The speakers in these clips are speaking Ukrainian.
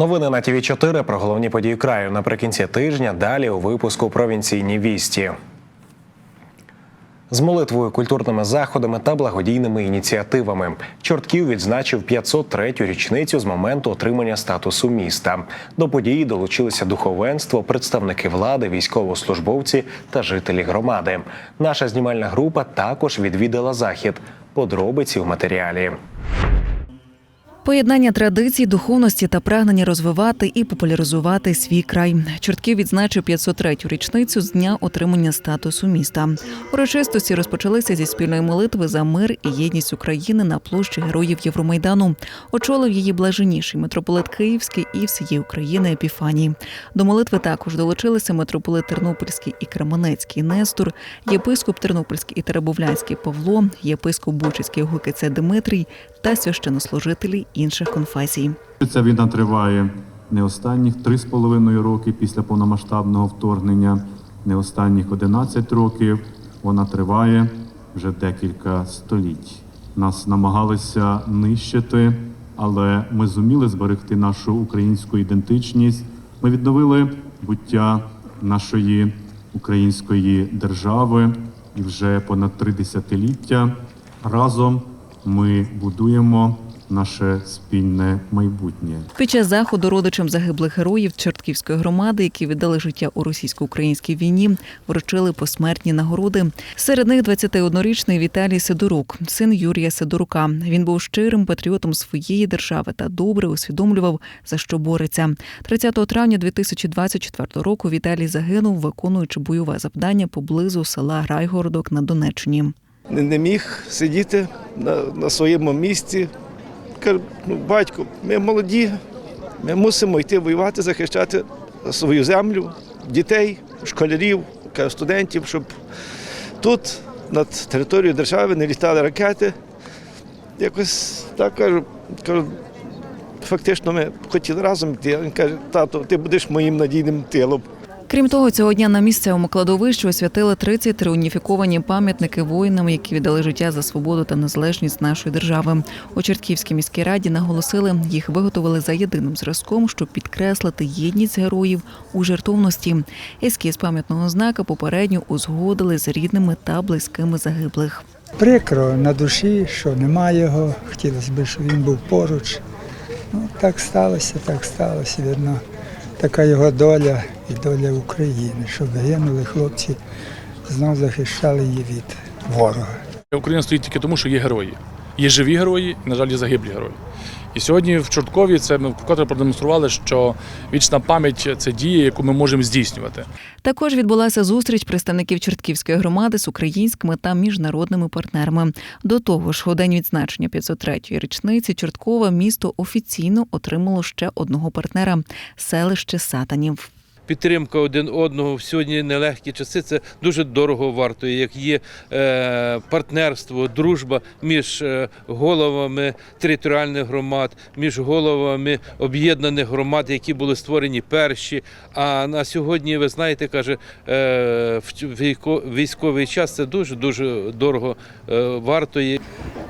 Новини на ТВ 4 про головні події краю наприкінці тижня. Далі у випуску провінційні вісті. З молитвою, культурними заходами та благодійними ініціативами Чортків відзначив 503-ю річницю з моменту отримання статусу міста. До події долучилися духовенство, представники влади, військовослужбовці та жителі громади. Наша знімальна група також відвідала захід. Подробиці в матеріалі. Поєднання традицій, духовності та прагнення розвивати і популяризувати свій край. Чортків відзначив 503-ю річницю з дня отримання статусу міста. Урочистості розпочалися зі спільної молитви за мир і єдність України на площі героїв Євромайдану. Очолив її блаженніший митрополит Київський і всієї України Епіфаній. До молитви також долучилися митрополит Тернопільський і Кременецький Нестор, єпископ Тернопільський і Теребовлянський Павло, єпископ Бучицький Гукице Дмитрій та священнослужителі інших конфесій. Ця війна триває не останніх три з половиною роки після повномасштабного вторгнення, не останніх 11 років. Вона триває вже декілька століть. Нас намагалися нищити, але ми зуміли зберегти нашу українську ідентичність. Ми відновили буття нашої української держави і вже понад три десятиліття разом ми будуємо наше спільне майбутнє. Під час заходу родичам загиблих героїв Чортківської громади, які віддали життя у російсько-українській війні, вручили посмертні нагороди. Серед них 21-річний Віталій Сидорук, син Юрія Сидорука. Він був щирим патріотом своєї держави та добре усвідомлював за що бореться. 30 травня 2024 року Віталій загинув, виконуючи бойове завдання поблизу села Грайгородок на Донеччині. не, не міг сидіти на, на своєму місці. Каже, ну, батько, ми молоді, ми мусимо йти воювати, захищати свою землю, дітей, школярів, студентів, щоб тут, над територією держави, не літали ракети. Якось так кажу, кажу, фактично ми хотіли разом йти. Він каже, тато, ти будеш моїм надійним тилом. Крім того, цього дня на місцевому кладовищі освятили 33 уніфіковані пам'ятники воїнам, які віддали життя за свободу та незалежність нашої держави. У Чортківській міській раді наголосили, їх виготовили за єдиним зразком, щоб підкреслити єдність героїв у жертовності. Ескіз пам'ятного знака попередньо узгодили з рідними та близькими загиблих. Прикро на душі, що немає його. Хотілося б, щоб він був поруч. Ну, так сталося, так сталося. Видно, така його доля і доля України, щоб гинули хлопці, знов захищали її від ворога. Україна стоїть тільки тому, що є герої. Є живі герої, на жаль, є загиблі герої. І сьогодні в Чорткові це ми вкотре продемонстрували, що вічна пам'ять це дія, яку ми можемо здійснювати. Також відбулася зустріч представників Чортківської громади з українськими та міжнародними партнерами. До того ж, у день відзначення 503-ї річниці Чорткова місто офіційно отримало ще одного партнера селище Сатанів. Підтримка один одного в сьогодні нелегкі часи. Це дуже дорого вартує, як є е, партнерство, дружба між е, головами територіальних громад, між головами об'єднаних громад, які були створені перші. А на сьогодні, ви знаєте, каже, е, військовий час це дуже дуже дорого вартує.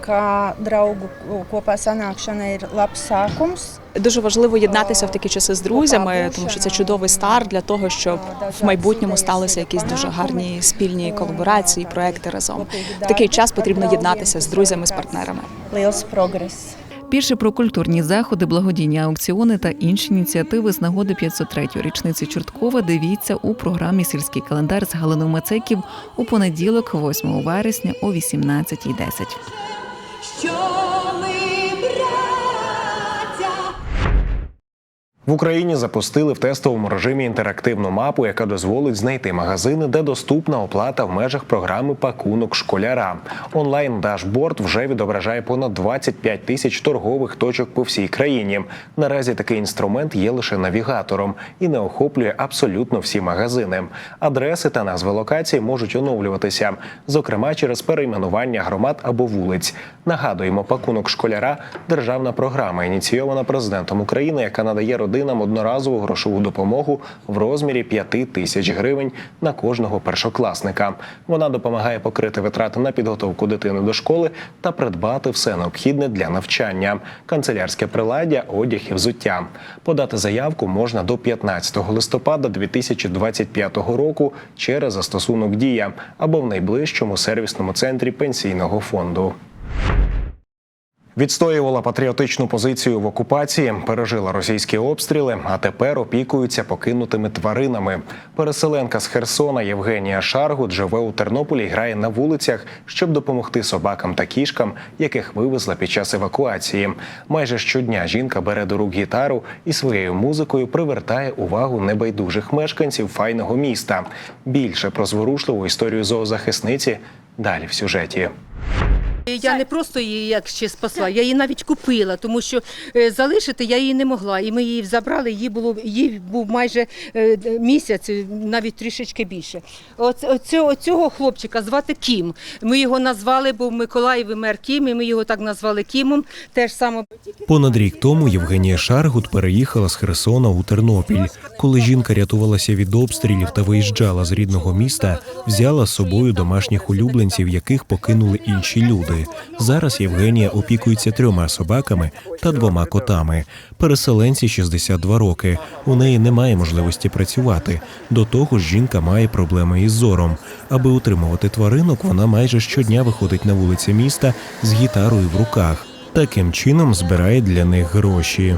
kā draugu kopā sanākšana ir labs. Дуже важливо єднатися в такі часи з друзями, тому що це чудовий старт для того, щоб в майбутньому сталися якісь дуже гарні спільні колаборації, проекти разом. В такий час потрібно єднатися з друзями, з партнерами. Більше про культурні заходи, благодійні аукціони та інші ініціативи з нагоди 503-ї річниці Чорткова дивіться у програмі Сільський календар з Галиною Мацеків у понеділок, 8 вересня о 18.10. В Україні запустили в тестовому режимі інтерактивну мапу, яка дозволить знайти магазини, де доступна оплата в межах програми Пакунок школяра. Онлайн дашборд вже відображає понад 25 тисяч торгових точок по всій країні. Наразі такий інструмент є лише навігатором і не охоплює абсолютно всі магазини. Адреси та назви локацій можуть оновлюватися, зокрема через перейменування громад або вулиць. Нагадуємо, пакунок школяра державна програма, ініційована президентом України, яка надає родинам родинам одноразову грошову допомогу в розмірі 5 тисяч гривень на кожного першокласника. Вона допомагає покрити витрати на підготовку дитини до школи та придбати все необхідне для навчання: канцелярське приладдя, одяг і взуття. Подати заявку можна до 15 листопада 2025 року через застосунок Дія або в найближчому сервісному центрі пенсійного фонду. Відстоювала патріотичну позицію в окупації, пережила російські обстріли, а тепер опікується покинутими тваринами. Переселенка з Херсона Євгенія Шаргут живе у Тернополі грає на вулицях, щоб допомогти собакам та кішкам, яких вивезла під час евакуації. Майже щодня жінка бере до рук гітару і своєю музикою привертає увагу небайдужих мешканців файного міста. Більше про зворушливу історію зоозахисниці далі в сюжеті. Я не просто її як ще спасла, я її навіть купила, тому що е, залишити я її не могла. І ми її забрали, їй було їй був майже е, місяць, е, навіть трішечки більше. Оцього, цього хлопчика звати Кім. Ми його назвали, бо в Миколаєві мер Кім, і ми його так назвали Кімом. Теж саме Понад рік тому Євгенія Шаргут переїхала з Херсона у Тернопіль. Коли жінка рятувалася від обстрілів та виїжджала з рідного міста, взяла з собою домашніх улюбленців, яких покинули інші люди. Зараз Євгенія опікується трьома собаками та двома котами. Переселенці 62 роки. У неї немає можливості працювати. До того ж, жінка має проблеми із зором. Аби утримувати тваринок, вона майже щодня виходить на вулиці міста з гітарою в руках. Таким чином збирає для них гроші.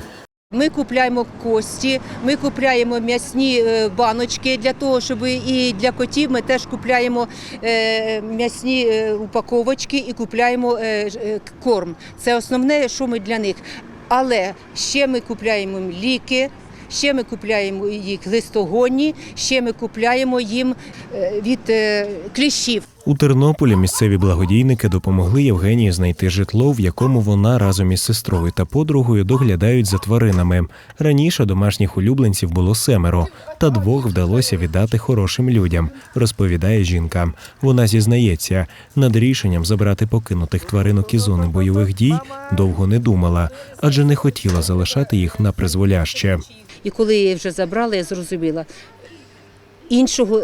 Ми купляємо кості, ми купляємо м'ясні е, баночки для того, щоб і для котів ми теж купляємо е, м'ясні е, упаковочки і купляємо корм. Це основне, що ми для них. Але ще ми купляємо ліки. Ще ми купляємо їх листогонні, ще ми купляємо їм від кліщів. У Тернополі місцеві благодійники допомогли Євгенії знайти житло, в якому вона разом із сестрою та подругою доглядають за тваринами. Раніше домашніх улюбленців було семеро, та двох вдалося віддати хорошим людям, розповідає жінка. Вона зізнається, над рішенням забрати покинутих тваринок із зони бойових дій довго не думала, адже не хотіла залишати їх на призволяще. І коли її вже забрали, я зрозуміла, іншого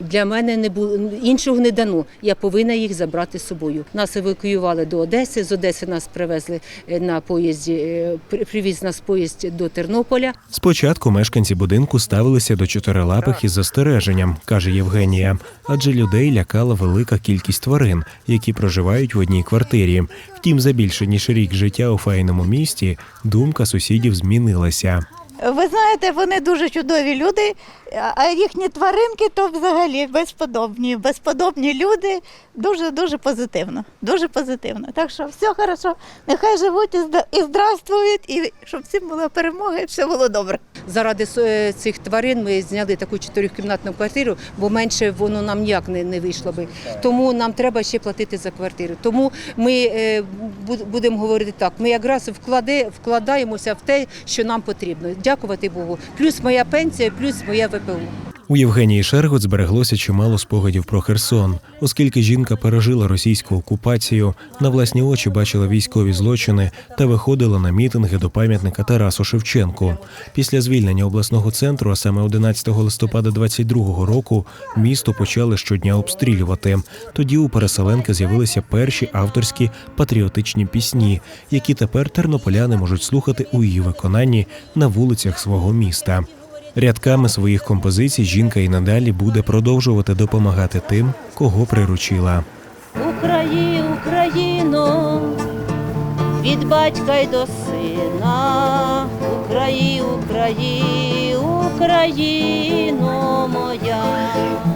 для мене не було, іншого не дано. Я повинна їх забрати з собою. Нас евакуювали до Одеси. З Одеси нас привезли е, на поїзді, е, при- привіз нас поїзд до Тернополя. Спочатку мешканці будинку ставилися до чотирилапих із застереженням, каже Євгенія, адже людей лякала велика кількість тварин, які проживають в одній квартирі. Втім, за більше ніж рік життя у файному місті думка сусідів змінилася. Ви знаєте, вони дуже чудові люди, а їхні тваринки то взагалі безподобні. Безподобні люди дуже дуже позитивно. Дуже позитивно. Так що все хорошо. Нехай живуть і здравствують, і щоб всім була перемога, і все було добре. Заради е, цих тварин ми зняли таку чотирикімнатну квартиру, бо менше воно нам ніяк не, не вийшло би. Тому нам треба ще платити за квартиру. Тому ми е, будемо говорити так: ми якраз вкладаємося в те, що нам потрібно. Дякувати Богу. Плюс моя пенсія, плюс моя ВПО. У Євгенії Шергот збереглося чимало спогадів про Херсон, оскільки жінка пережила російську окупацію, на власні очі бачила військові злочини та виходила на мітинги до пам'ятника Тарасу Шевченку. Після звільнення обласного центру, а саме 11 листопада 22 року, місто почали щодня обстрілювати. Тоді у переселенки з'явилися перші авторські патріотичні пісні, які тепер тернополяни можуть слухати у її виконанні на вулицях свого міста. Рядками своїх композицій жінка і надалі буде продовжувати допомагати тим, кого приручила. Украї, Україно, від батька й до сина, Україна, Україна, Україно моя.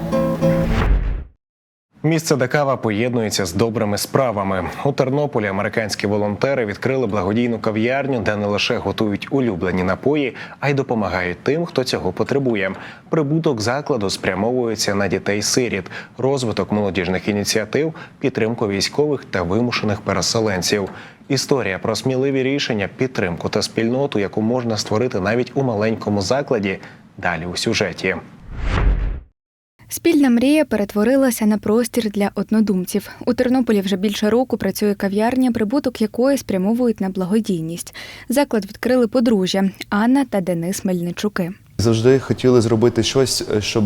Місце де кава поєднується з добрими справами. У Тернополі американські волонтери відкрили благодійну кав'ярню, де не лише готують улюблені напої, а й допомагають тим, хто цього потребує. Прибуток закладу спрямовується на дітей-сиріт, розвиток молодіжних ініціатив, підтримку військових та вимушених переселенців. Історія про сміливі рішення, підтримку та спільноту, яку можна створити навіть у маленькому закладі. Далі у сюжеті. Спільна мрія перетворилася на простір для однодумців. У Тернополі вже більше року працює кав'ярня, прибуток якої спрямовують на благодійність. Заклад відкрили подружжя Анна та Денис Мельничуки. Завжди хотіли зробити щось, е, щоб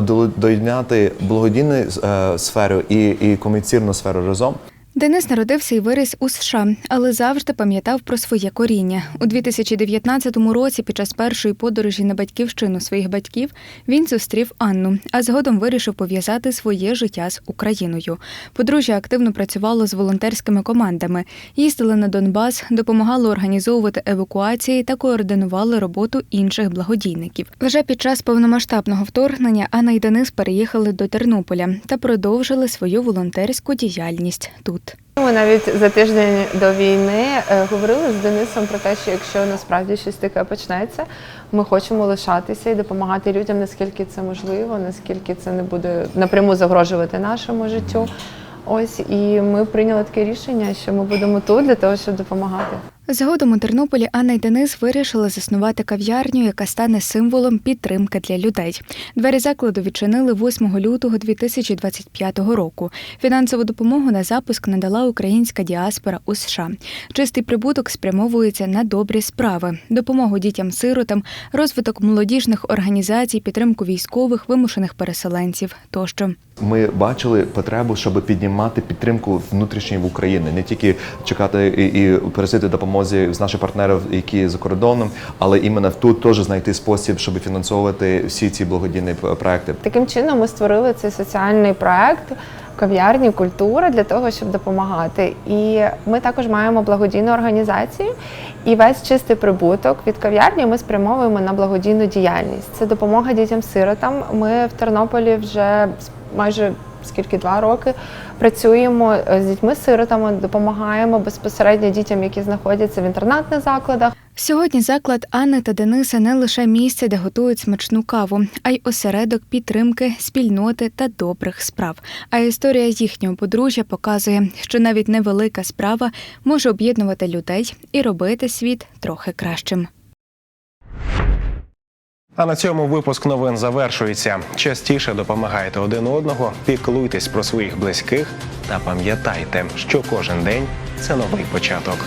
до- доєднати благодійну е, сферу і, і комерційну сферу разом. Денис народився і виріс у США, але завжди пам'ятав про своє коріння. У 2019 році, під час першої подорожі на батьківщину своїх батьків, він зустрів Анну, а згодом вирішив пов'язати своє життя з Україною. Подружжя активно працювало з волонтерськими командами, їздили на Донбас, допомагали організовувати евакуації та координували роботу інших благодійників. Вже під час повномасштабного вторгнення Анна і Денис переїхали до Тернополя та продовжили свою волонтерську діяльність тут. Ми навіть за тиждень до війни е, говорили з Денисом про те, що якщо насправді щось таке почнеться, ми хочемо лишатися і допомагати людям, наскільки це можливо, наскільки це не буде напряму загрожувати нашому життю. Ось і ми прийняли таке рішення, що ми будемо тут для того, щоб допомагати. Згодом у Тернополі Анна і Денис вирішили заснувати кав'ярню, яка стане символом підтримки для людей. Двері закладу відчинили 8 лютого 2025 року. Фінансову допомогу на запуск надала українська діаспора у США. Чистий прибуток спрямовується на добрі справи: допомогу дітям-сиротам, розвиток молодіжних організацій, підтримку військових, вимушених переселенців тощо. Ми бачили потребу, щоб піднімати підтримку внутрішньої в Україні, не тільки чекати і, і пересити допомозі з наших партнерів, які за кордоном, але іменно тут теж знайти спосіб, щоб фінансовувати всі ці благодійні проекти. Таким чином ми створили цей соціальний проект кав'ярні культура для того, щоб допомагати. І ми також маємо благодійну організацію. І весь чистий прибуток від кав'ярні ми спрямовуємо на благодійну діяльність. Це допомога дітям-сиротам. Ми в Тернополі вже майже скільки два роки працюємо е, з дітьми-сиротами, допомагаємо безпосередньо дітям, які знаходяться в інтернатних закладах. Сьогодні заклад Анни та Дениса не лише місце, де готують смачну каву, а й осередок підтримки, спільноти та добрих справ. А історія їхнього подружжя показує, що навіть невелика справа може об'єднувати людей і робити світ трохи кращим. А на цьому випуск новин завершується. Частіше допомагайте один одного, піклуйтесь про своїх близьких та пам'ятайте, що кожен день це новий початок.